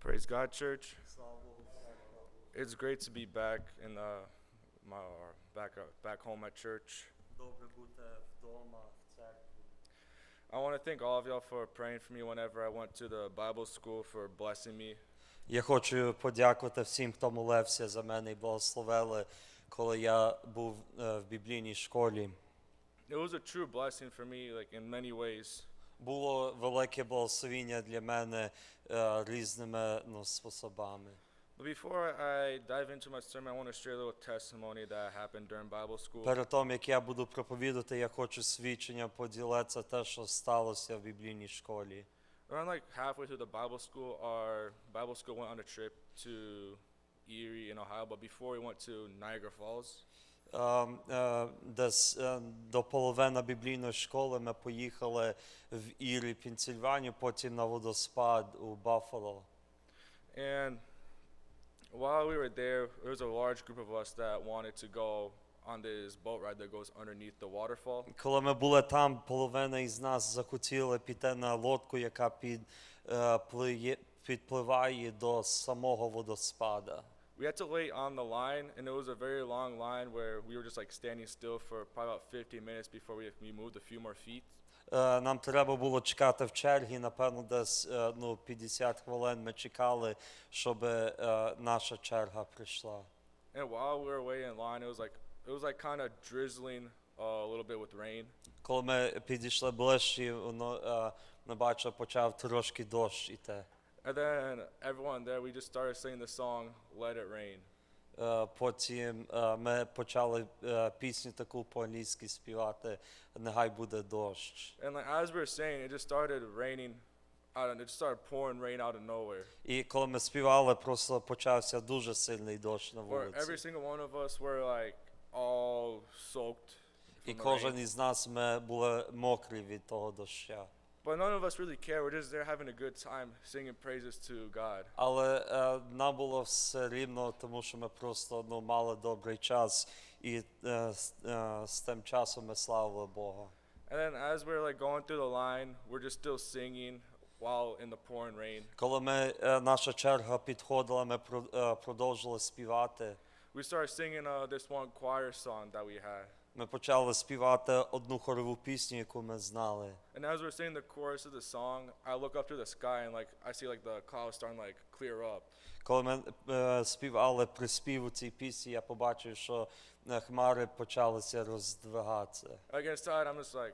Praise God, church. Слава Богу. It's great to be back in uh, my or back uh, back home at church. Добре бути вдома, в церкві. I want to thank all of y'all for praying for me whenever I went to the Bible school for blessing me. Я хочу подякувати всім, хто молився за мене і благословили, коли я був е, в біблійній школі. It was a true blessing for me, like in many ways. Було велике благословіння для мене е, різними ну, способами. But before I dive into my sermon, I want to share a little testimony that happened during Bible school. Перед тим, як я буду проповідати, я хочу свідчення поділитися те, що сталося в біблійній школі. Around like halfway through the Bible school, our Bible school went on a trip to Erie in Ohio. But before we went to Niagara Falls, Е, е, е, до половини біблійної школи ми поїхали в Ірі, Пенсільванію, потім на водоспад у Баффало. And while we were there, there was a large group of us that wanted to go on this boat ride that goes underneath the waterfall. Коли ми були там, половина із нас захотіли піти на лодку, яка під, е, підпливає до самого водоспада. We had to wait on the line, and it was a very long line where we were just like standing still for probably about 15 minutes before we, we moved a few more feet. Е, Нам треба було чекати в чергі, напевно, десь е, ну, 50 хвилин ми чекали, щоб е, наша черга прийшла. And while we were waiting in line, it was like it was like kind of drizzling uh, a little bit with rain. Коли ми підійшли ближче, воно, е, ми бачили, почав трошки дощ іти. And then everyone there, we just started singing the song "Let It Rain." Е, Потім е, ми почали е, пісню таку по-англійськи співати Нехай буде дощ. And like as we were saying, it just started raining, out, and it just started pouring rain out of nowhere. І коли ми співали, просто почався дуже сильний дощ на Where every вулиці. single one of us were like all soaked. І from the кожен rain. із нас ми були мокрі від того доща. But none of us really care. We're just there having a good time singing praises to God. Але е, нам було все рівно, тому що ми просто ну, мали добрий час, і е, з, е, з тим часом ми славили Бога. And then as we're like going through the line, we're just still singing while in the pouring rain. Коли ми, е, наша черга підходила, ми про- е, продовжили співати. We started singing uh, this one choir song that we had. Ми почали співати одну хорову пісню, яку ми знали. And as we're singing the chorus of the song, I look up to the sky and like I see like the clouds starting like clear up. Коли ми е, співали приспів цій пісні, я побачив, що е, хмари почалися роздвигатися. Like inside, I'm just like,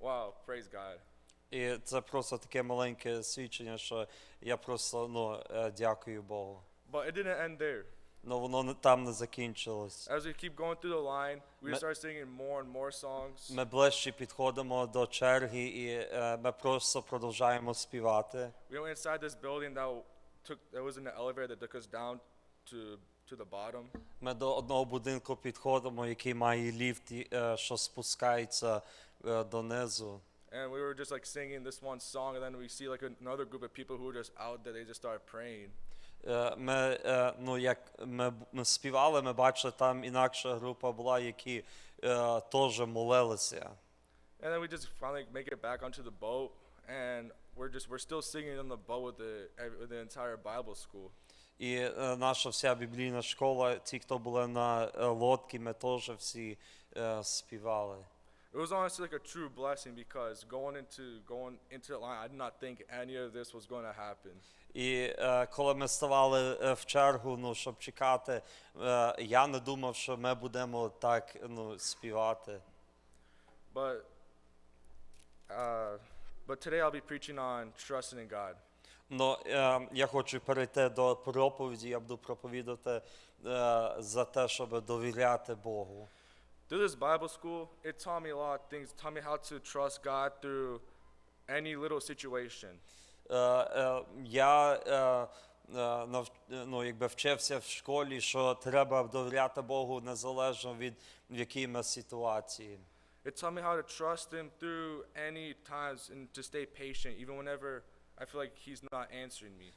wow, praise God. І це просто таке маленьке свідчення, що я просто ну, е, дякую Богу. But it didn't end there. Ну воно там не закінчилось. As we keep going through the line, we Me- start singing more and more songs. Ми ближче підходимо до черги, і е, ми просто продовжуємо співати. We went inside this building that took that was in the elevator that took us down to to the bottom. Ми до одного будинку підходимо, який має ліфт, і, е, що спускається е, донизу. And we were just like singing this one song, and then we see like another group of people who were just out there. They just started praying. Е, Ми, е, ну, як ми, співали, ми бачили, там інакша група була, які е, теж молилися. And then we just finally make it back onto the boat, and we're just we're still singing on the boat with the with the entire Bible school. І е, наша вся біблійна школа, ті, хто були на е, лодці, ми теж всі е, співали. It was honestly like a true blessing because going into going into the line, I did not think any of this was going to happen. І е, коли ми ставали е, в чергу, ну, щоб чекати, е, я не думав, що ми будемо так ну, співати. But uh, but today I'll be preaching on trusting in God. Ну, е, я хочу перейти до проповіді, я буду проповідати е, за те, щоб довіряти Богу. Through this Bible school, it taught me a lot of things. It taught me how to trust God through any little situation. Е, е, я е, ну, якби вчився в школі, що треба довіряти Богу незалежно від в якій ми ситуації. It taught me how to trust Him through any times and to stay patient, even whenever I feel like He's not answering me.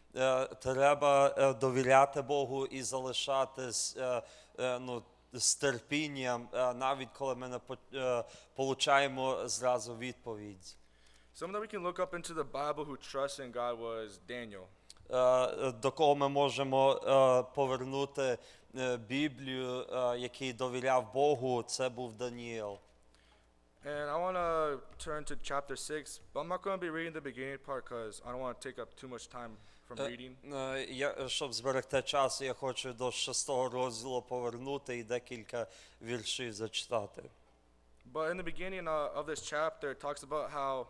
Треба довіряти Богу і залишатись ну, з терпінням, навіть коли ми не по- получаємо зразу відповідь. Someone that we can look up into the Bible who trusts in God was Daniel. е, до кого ми можемо е, повернути е, Біблію, е, який довіряв Богу, це був Даніїл. And I want to turn to chapter 6, but I'm not going to be reading the beginning part because I don't want to take up too much time from Е, reading. е, Я, щоб зберегти час, я хочу до шостого розділу повернути і декілька віршів зачитати. But in the beginning uh, of this chapter, it talks about how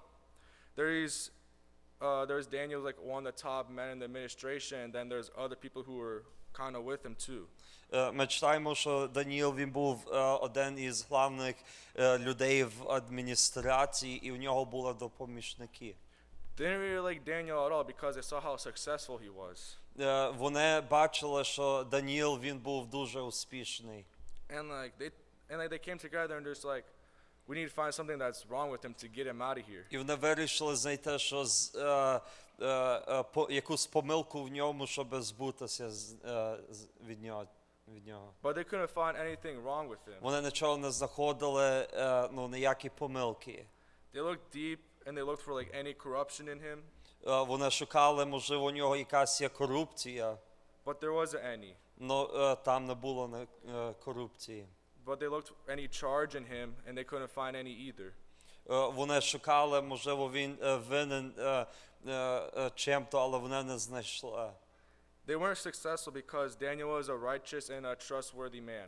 there is uh, there's Daniel like one of the top men in the administration, and then there's other people who were kind of with him too. Е, Ми читаємо, що Даніїл він був е, один із главних е, людей в адміністрації, і в нього були допомічники. They didn't really like Daniel at all because they saw how successful he was. Е, Вони бачили, що Даніїл він був дуже успішний. And like they and like they came together and just like we need to find something that's wrong with him to get him out of here. І вони вирішили знайти що з, е, е, е, по, якусь помилку в ньому, щоб збутися з, е, з, від, нього, від нього. But they couldn't find anything wrong with him. Вони нічого не знаходили, е, ну, ніякі помилки. They looked deep and they looked for like any corruption in him, Е, Вони шукали, можливо, у нього якась є корупція, but there wasn't any. але там не було е, корупції. But they looked any charge in him and they couldn't find any either. Е, Вони шукали, можливо, він е, винен е, чим-то, але вони не знайшли. They weren't successful because Daniel was a righteous and a trustworthy man.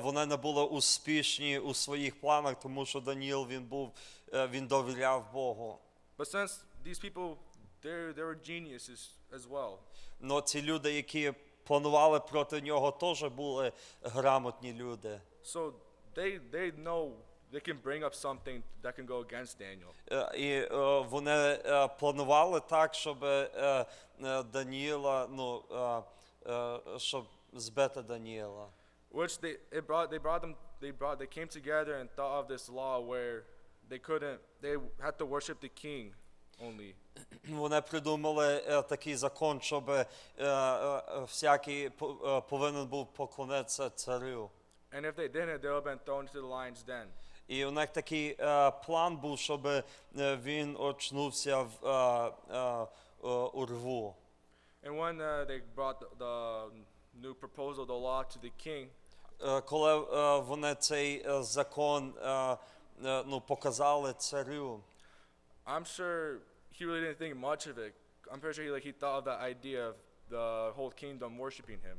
Вони не були успішні у своїх планах, тому що Даніїл він був, він довіряв Богу. But since these people, they they were geniuses as well. Но ці люди, які планували проти нього, теж були грамотні люди. So they they know they can bring up something that can go against Daniel. Е, І е, вони е, планували так, щоб е, е, Даніїла, ну, е, е, щоб збити Даніїла. Which they it brought they brought them they brought they came together and thought of this law where they couldn't they had to worship the king only. Вони придумали е, такий закон, щоб е, е, е, всякий по- е, повинен був поклонитися царю. And if they didn't, they would have been thrown into the lion's den. І у них такий е, план був, щоб е, він очнувся в, е, е, е, у рву. And when uh, they brought the, the new proposal, the law to the king, Е, Коли е, вони цей е, закон е, е, ну, показали царю, I'm sure he really didn't think much of it. I'm pretty sure he like he thought of the idea of the whole kingdom worshiping him.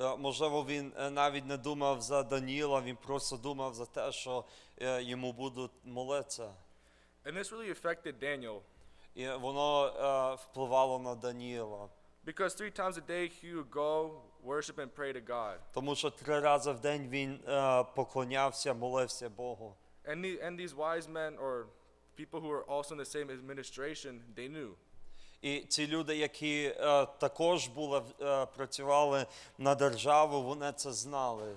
Е, можливо, він е, навіть не думав за Даніла, він просто думав за те, що е, йому будуть молитися. And this really affected Daniel І воно е, впливало на Даніла. because three times a day he would go worship and pray to God. Тому що три рази в день він е, поклонявся, молився Богу. And these wise men or people who were also in the same administration, they knew. І ці люди, які е, також були, е, працювали на державу, вони це знали.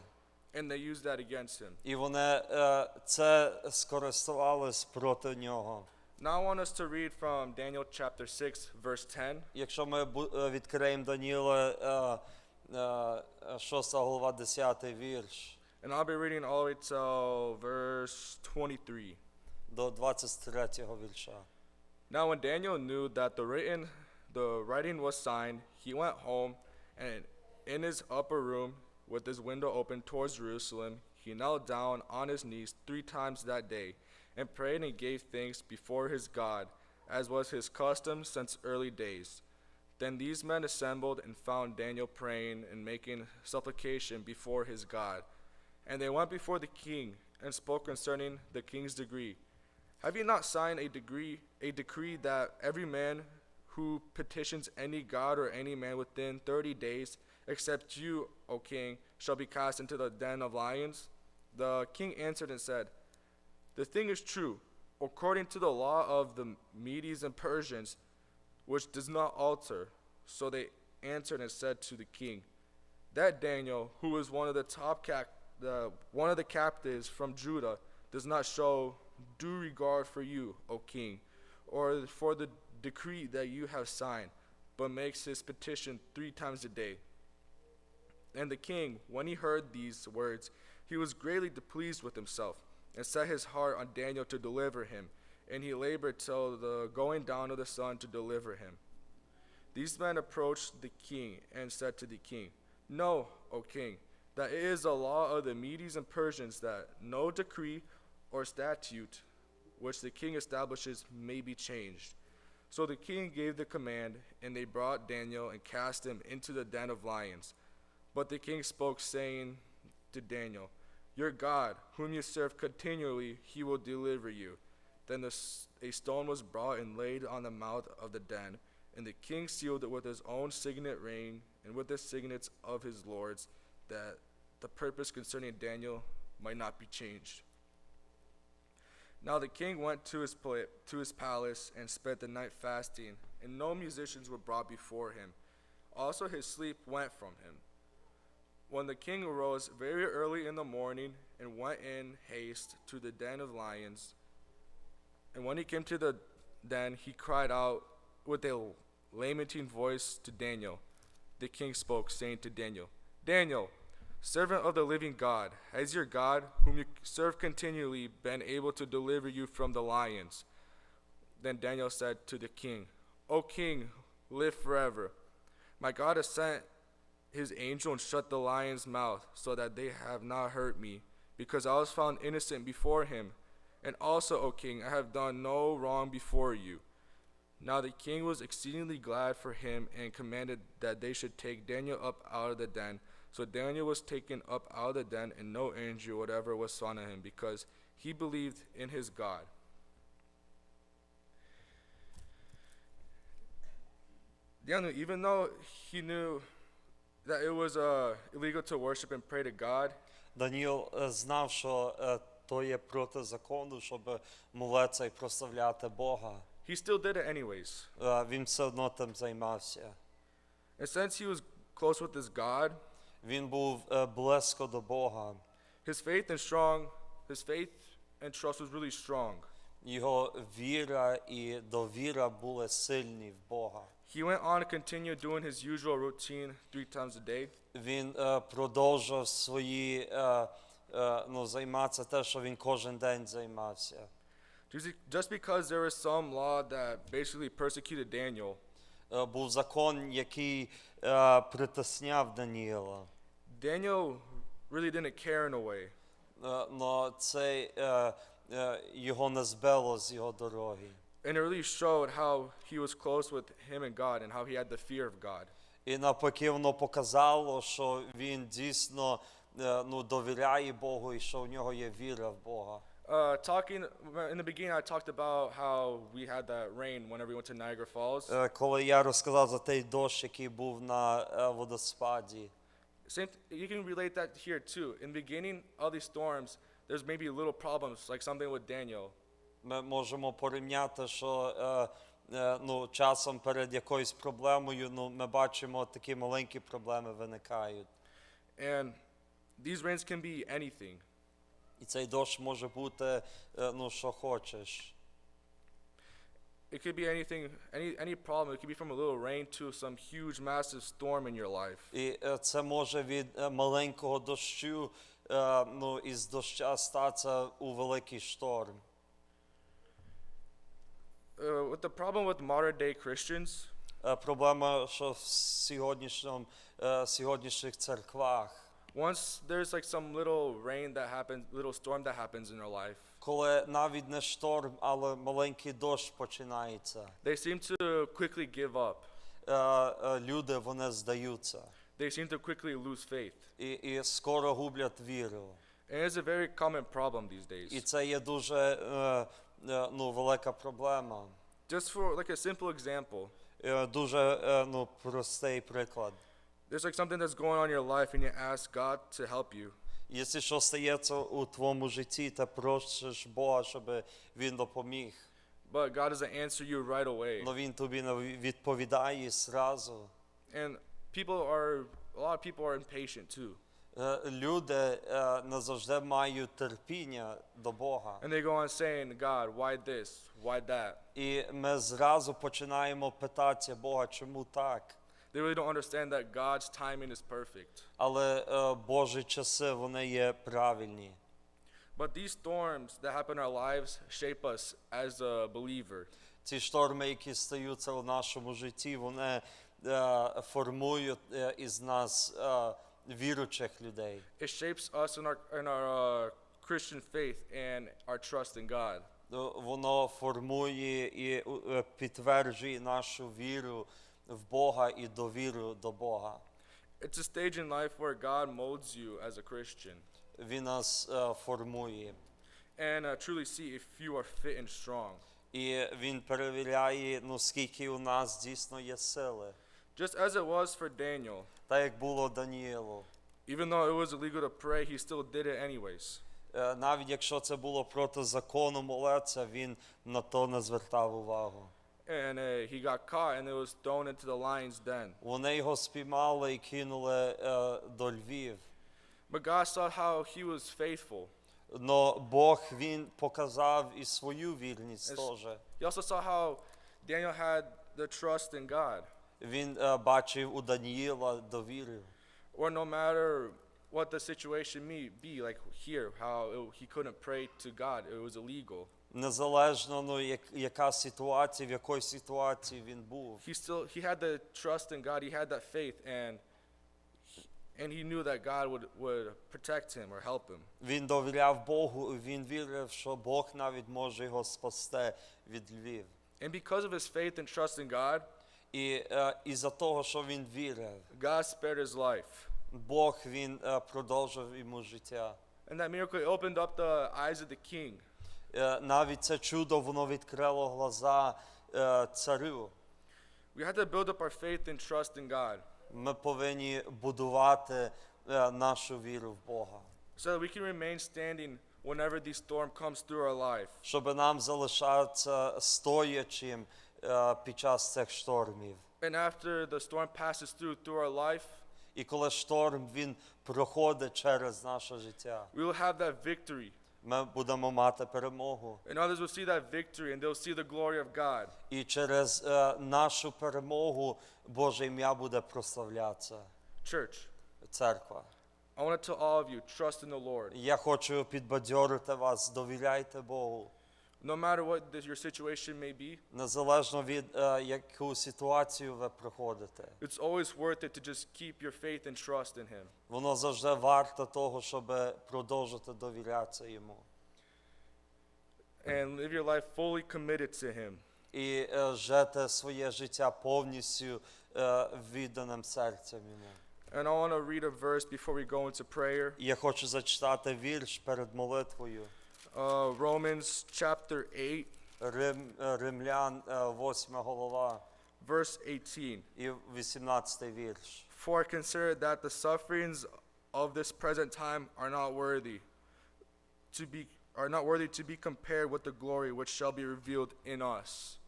And they used that against him. І вони е, це скористувались проти нього. Now I want us to read from Daniel chapter 6, verse 10. Якщо ми е, відкриємо Даніла, е, е, 6 глава, 10 вірш And I'll be reading all the way till verse 23. до 23 вірша. Now when Daniel knew that the written the writing was signed, he went home and in his upper room with his window open towards Jerusalem, he knelt down on his knees 3 times that day and prayed and gave thanks before his God, as was his custom since early days. Then these men assembled and found Daniel praying and making supplication before his God. And they went before the king and spoke concerning the king's degree. Have you not signed a decree, a decree that every man who petitions any god or any man within thirty days, except you, O king, shall be cast into the den of lions? The king answered and said, The thing is true, according to the law of the Medes and Persians, which does not alter. So they answered and said to the king, That Daniel, who is one of the top cap, the one of the captives from Judah, does not show due regard for you, O king, or for the decree that you have signed, but makes his petition three times a day. And the king, when he heard these words, he was greatly displeased with himself, and set his heart on Daniel to deliver him, and he labored till the going down of the sun to deliver him. These men approached the king and said to the king, Know, O king, that it is the law of the Medes and Persians that no decree or statute which the king establishes may be changed. So the king gave the command, and they brought Daniel and cast him into the den of lions. But the king spoke, saying to Daniel, Your God, whom you serve continually, he will deliver you. Then a stone was brought and laid on the mouth of the den, and the king sealed it with his own signet ring and with the signets of his lords, that the purpose concerning Daniel might not be changed. Now the king went to his, to his palace and spent the night fasting, and no musicians were brought before him. Also his sleep went from him. When the king arose very early in the morning and went in haste to the den of lions, and when he came to the den, he cried out with a lamenting voice to Daniel. The king spoke, saying to Daniel, Daniel, servant of the living God, has your God, whom you serve continually, been able to deliver you from the lions? Then Daniel said to the king, O king, live forever. My God has sent his angel and shut the lion's mouth, so that they have not hurt me, because I was found innocent before him. And also, O king, I have done no wrong before you. Now the king was exceedingly glad for him and commanded that they should take Daniel up out of the den. So Daniel was taken up out of the den, and no injury whatever was found on him, because he believed in his God. Daniel, even though he knew that it was uh, illegal to worship and pray to God, Даніл е, знав, що е, то є проти закону, щоб молитися і прославляти Бога. he still did it anyways. Е, Він все одно тим займався. And since he was close with his God, Він був е, близько до Бога. his faith and strong, his faith and trust was really strong. Його віра і довіра були сильні в Бога. He went on to continue doing his usual routine three times a day. Він е, продовжив свої е, е, ну, займатися те, що він кожен день займався. Just just because there was some law that basically persecuted Daniel, Е, був закон, який е, притисняв Даніела. Daniel really didn't care in a way. Но це е, е, його не збило з його дороги. And it really showed how he was close with him and God and how he had the fear of God. І навпаки, воно показало, що він дійсно е, ну, довіряє Богу і що в нього є віра в Бога. Uh, talking in the beginning, I talked about how we had that rain whenever we went to Niagara Falls. Е, Коли я розказав за той дощ, який був на е, водоспаді, Same, you can relate that here too. In the beginning of these storms, there's maybe little problems, like something with Daniel. ми можемо порівняти, що е, е, ну, часом перед якоюсь проблемою ну, ми бачимо такі маленькі проблеми виникають. And these rains can be anything. І цей дощ може бути е, ну, що хочеш. It could be anything, any any problem. It could be from a little rain to some huge, massive storm in your life. І е, це може від е, маленького дощу, ну, із доща статися у великий шторм. Uh, with the problem with modern day Christians, Проблема, що в сьогоднішньому, сьогоднішніх церквах, once there's like some little rain that happens, little storm that happens in their life, коли навіть не шторм, але маленький дощ починається, they seem to quickly give up. е, е, люди вони здаються They seem to quickly lose faith. і, і скоро гублять віру. And it's a very common problem these days. І це є дуже е, е, ну, велика проблема. Just for like a simple example, Е, Дуже е, ну, простий приклад. there's like something that's going on in your life and you ask God to help you. Якщо що стається у твоєму житті, ти просиш Бога, щоб він допоміг. But God doesn't answer you right away. але він тобі не відповідає зразу. And people are, a lot of people are impatient too. Е, Люди е, не завжди мають терпіння до Бога. And they go on saying, God, why this? Why that? І ми зразу починаємо питати Бога, чому так? They really don't understand that God's timing is perfect. Але е, Божі часи вони є правильні. But these storms that happen in our lives shape us as a believer. Ці шторми, які стаються у нашому житті, вони е, формують е, із нас е, віручих людей. It shapes us in our in our uh, Christian faith and our trust in God. Ну, Воно формує і е, підтверджує нашу віру в Бога і довіру до Бога. It's a stage in life where God molds you as a Christian Він нас е, формує. and uh, truly see if you are fit and strong. І він перевіряє, ну скільки у нас дійсно є сили. Just as it was for Daniel, Так як було Даніелу. even though it was illegal to pray, he still did it anyways. Е, Навіть якщо це було проти закону молитися, він на то не звертав увагу. And uh, he got caught and it was thrown into the lion's den. Вони його спіймали і кинули е, до Львів. But God saw how he was faithful. Но Бог він показав і свою вірність Yes. теж. He also saw how Daniel had the trust in God, Він е, бачив у Даніїла довіру. or no matter what the situation may be, like here, how it, he couldn't pray to God, it was illegal. Незалежно ну, як, яка ситуація, в якій ситуації він був. He still he had the trust in God. He had that faith, and and he knew that God would would protect him or help him. Він довіряв Богу, він вірив, що Бог навіть може його спасти від Львів. And because of his faith and trust in God, І е, із-за того, що він вірив, God spared his life. Бог він е, продовжив йому життя. And that miracle opened up the eyes of the king. Е, Навіть це чудо воно відкрило глаза е, царю. We had to build up our faith and trust in God Ми повинні будувати е, нашу віру в Бога, so that we can remain standing whenever the storm comes through our life. щоб нам залишатися стоячим е, під час цих штормів. And after the storm passes through through our life, І коли шторм він проходить через наше життя, we will have that victory. Ми будемо мати перемогу. And others will see that victory and they'll see the glory of God. І через е, нашу перемогу Боже ім'я буде прославлятися. Church, Церква. I want to tell all of you, trust in the Lord. Я хочу підбадьорити вас, довіряйте Богу. No matter what this, your situation may be, Незалежно від е, яку ситуацію ви проходите. it's always worth it to just keep your faith and trust in Him. Воно завжди варто того, щоб продовжити довірятися йому. And live your life fully committed to Him. І е, жити своє життя повністю е, відданим серцем йому. And I want to read a verse before we go into prayer. І Я хочу зачитати вірш перед молитвою. Uh, Romans chapter 8, Рим, е, Римлян, 8 голова verse 18. і 18 вірш. For I consider that the sufferings of this present time are not worthy to be are not worthy to be compared with the glory which shall be revealed in us.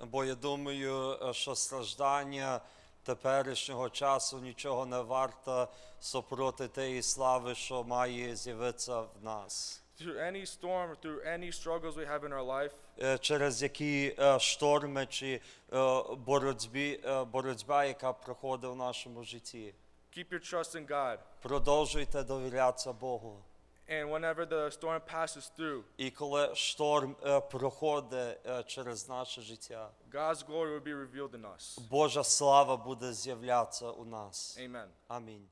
Бо я думаю, е, що страждання теперішнього часу нічого не варто супроти тієї слави, що має з'явитися в нас. Through any storm, through any struggles we have in our life, Е, Через які е, шторми чи е, боротьбі, боротьба, яка проходить в нашому житті. keep your trust in God. Продовжуйте довірятися Богу. And whenever the storm passes through, І коли шторм е, проходить е, через наше життя, God's glory will be revealed in us. Божа слава буде з'являтися у нас. Amen. Амінь.